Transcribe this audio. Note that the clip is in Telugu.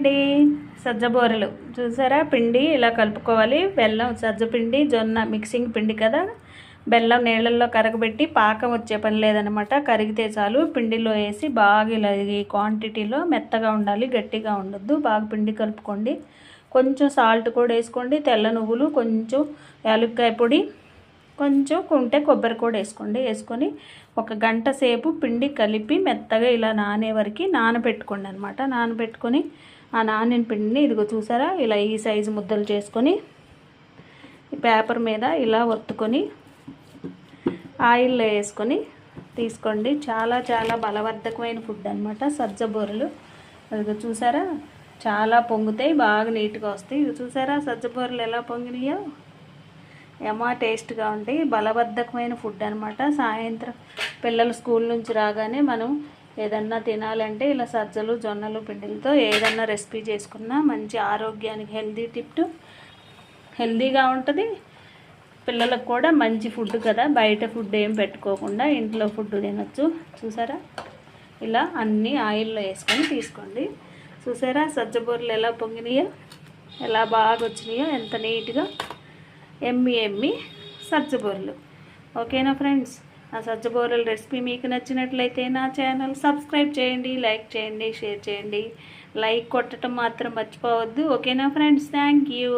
పిండి సజ్జ బూరెలు. చూసారా? పిండి ఇలా కలుపుకోవాలి. బెల్లం సజ్జ పిండి జొన్న మిక్సింగ్ పిండి కదా? బెల్లం నీళ్ళల్లో కరగబెట్టి పాకం వచ్చే పని లేదనమాట కరిగితే చాలు. పిండిలో వేసి బాగా ఇలా ఈ క్వాంటిటీలో మెత్తగా ఉండాలి. గట్టిగా ఉండొద్దు. బాగా పిండి కలుపుకోండి. కొంచెం సాల్ట్ కూడా వేసుకోండి. తెల్ల నువ్వులు కొంచెం యాలక్కాయ పొడి కొంచెం కుంటే కొబ్బరి కూడా వేసుకోండి. వేసుకొని ఒక గంట సేపు పిండి కలిపి మెత్తగా ఇలా నానే వరకు నానబెట్టుకోండి అనమాట నానబెట్టుకొని ఆ నానిన పిండిని ఇదిగో చూసారా? ఇలా ఈ సైజు ముద్దలు చేసుకొని పేపర్ మీద ఇలా ఒత్తుకొని ఆయిల్లో వేసుకొని తీసుకోండి. చాలా చాలా బలవర్ధకమైన ఫుడ్ అనమాట సజ్జ బూరెలు. అదిగో చూసారా? చాలా పొంగుతాయి బాగా నీట్గా వస్తాయి. ఇది చూసారా? సజ్జ బూరెలు ఎలా పొంగినాయో? ఏమో టేస్ట్గా ఉంటాయి బలబద్ధకమైన ఫుడ్ అనమాట సాయంత్రం పిల్లలు స్కూల్ నుంచి రాగానే మనం ఏదన్నా తినాలంటే ఇలా సజ్జలు జొన్నలు పిండిలతో ఏదన్నా రెసిపీ చేసుకున్నా మంచి ఆరోగ్యానికి హెల్దీ టిప్ హెల్దీగా ఉంటుంది. పిల్లలకు కూడా మంచి ఫుడ్ కదా. బయట ఫుడ్ ఏం పెట్టుకోకుండా ఇంట్లో ఫుడ్ తినొచ్చు. చూసారా? ఇలా అన్నీ ఆయిల్లో వేసుకొని తీసుకోండి. చూసారా? సజ్జబూరలు ఎలా పొంగినాయో? ఎలా బాగా వచ్చినాయో? ఎంత నీట్గా ఎమ్మి ఎమ్మి సజ్జబూరలు ఓకేనా ఫ్రెండ్స్? ఆ సజ్జబూరల రెసిపీ మీకు నచ్చినట్లయితే నా ఛానల్ సబ్స్క్రైబ్ చేయండి లైక్ చేయండి షేర్ చేయండి. లైక్ కొట్టడం మాత్రం మర్చిపోవద్దు. ఓకేనా ఫ్రెండ్స్? Thank you.